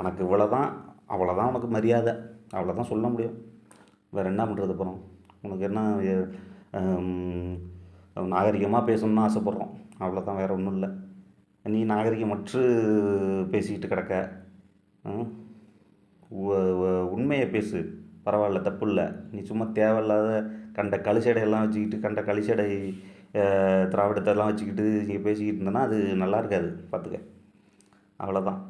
உனக்கு இவ்வளோ தான் அவ்வளோதான் உனக்கு மரியாதை. அவ்வளோதான் சொல்ல முடியும். வேறு என்ன பண்ணுறது அப்புறம்? உனக்கு என்ன நாகரிகமாக பேசணும்னு ஆசைப்பட்றோம். அவ்வளோதான் வேறு ஒன்றும் இல்லை. நீ நாகரிகமற்று பேசிக்கிட்டு கிடக்க. உண்மையை பேசு. பரவாயில்ல தப்பு இல்லை. நீ சும்மா தேவையில்லாத கண்ட கழிச்சடையெல்லாம் வச்சுக்கிட்டு கண்ட கழிச்சடை திராவிடத்தெல்லாம் வச்சுக்கிட்டு நீங்கள் பேசிக்கிட்டு இருந்தேன்னா அது நல்லா இருக்காது. பார்த்துக்க அவ்வளோதான்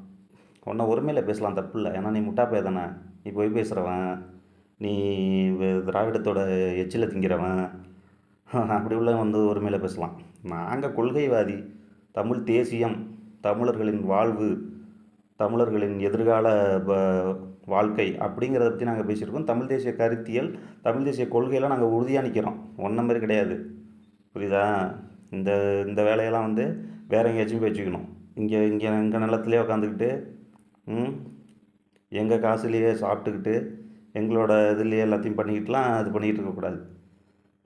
உன்னை உரிமையில் பேசலாம் தப்பு இல்லை ஏன்னா நீ முட்டாப்பே தானே? நீ போய் பேசுகிறவன் நீ திராவிடத்தோட எச்சில் திங்கிறவன். அப்படி உள்ள வந்து உரிமையில் பேசலாம். நாங்கள் கொள்கைவாதி தமிழ் தேசியம் தமிழர்களின் வாழ்வு தமிழர்களின் எதிர்கால ப- வாழ்க்கை அப்படிங்கிறத பற்றி நாங்கள் பேசியிருக்கோம். தமிழ் தேசிய கருத்தியல் தமிழ் தேசிய கொள்கையெல்லாம் நாங்கள் உறுதியாக நிற்கிறோம் ஒன்றும் மாதிரி கிடையாது. புரியுதா? இந்த இந்த வேலையெல்லாம் வந்து வேற எங்கேயாச்சும் வச்சுக்கணும். இங்கே இங்கே எங்கள் நிலத்துலேயே உட்காந்துக்கிட்டு எங்கள் காசுலேயே சாப்பிட்டுக்கிட்டு எங்களோட இதுலேயே எல்லாத்தையும் பண்ணிக்கிட்டுலாம் இது பண்ணிக்கிட்டு இருக்கக்கூடாது.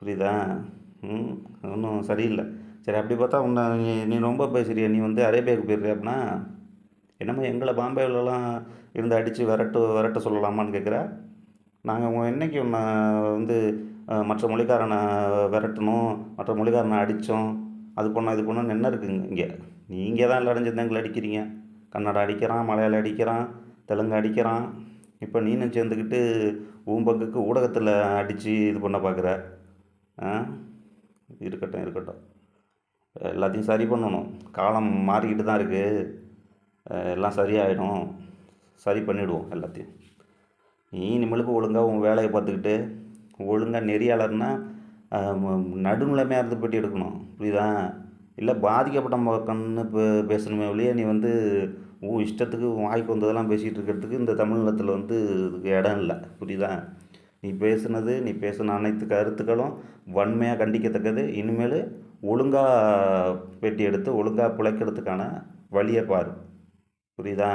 புரியுதா? ம்? ஒன்றும் சரியில்லை. சரி அப்படி பார்த்தா உன்னை நீ நீ ரொம்ப பேசுகிறிய நீ வந்து அரேபியாவுக்கு போயிடுறிய அப்படின்னா என்னமோ எங்களை பாம்பேவிலலாம் இருந்து அடித்து விரட்டு விரட்ட சொல்லலாமான்னு கேட்குற. நாங்கள் என்னைக்கு உன்னை வந்து மற்ற மொழிக்காரனை விரட்டணும் மற்ற மொழிக்காரனை அடித்தோம் அது பண்ணோம் இது பண்ணோன்னு என்ன இருக்குங்க இங்கே? நீங்கள் தான் எல்லாம் அடைஞ்சிருந்தேன் எங்களை அடிக்கிறீங்க. கன்னடா அடிக்கிறான் மலையாளம் அடிக்கிறான் தெலுங்கு அடிக்கிறான். இப்போ நீனும் சேர்ந்துக்கிட்டு உன் பங்குக்கு ஊடகத்தில் அடித்து இது பண்ண பார்க்குற இருக்கட்டும் இருக்கட்டும். எல்லாத்தையும் சரி பண்ணணும். காலம் மாறிக்கிட்டு தான் இருக்குது எல்லாம் சரியாயிடும். சரி பண்ணிவிடுவோம் எல்லாத்தையும். நீ இனிமேலுக்கு ஒழுங்காக உன் வேலையை பார்த்துக்கிட்டு ஒழுங்காக நெறியாளர்னால் நடுநிலைமையாக இருந்து போட்டி எடுக்கணும். புரியுதா? இல்லை பாதிக்கப்பட்ட மக்கள்னு இப்போ பேசணுமே ஒழிய நீ வந்து உன் இஷ்டத்துக்கு உன் வாய்க்கு வந்ததெல்லாம் பேசிகிட்டு இருக்கிறதுக்கு இந்த தமிழ்நிலத்தில் வந்து இதுக்கு இடம் இல்லை. புரியுதா? நீ பேசுனது நீ பேசின அனைத்து கருத்துக்களும் வன்மையாக கண்டிக்கத்தக்கது. இனிமேல் ஒழுங்காக பேட்டி எடுத்து ஒழுங்காக பிழைக்கிறதுக்கான வழியை பாரு. புரியுதா?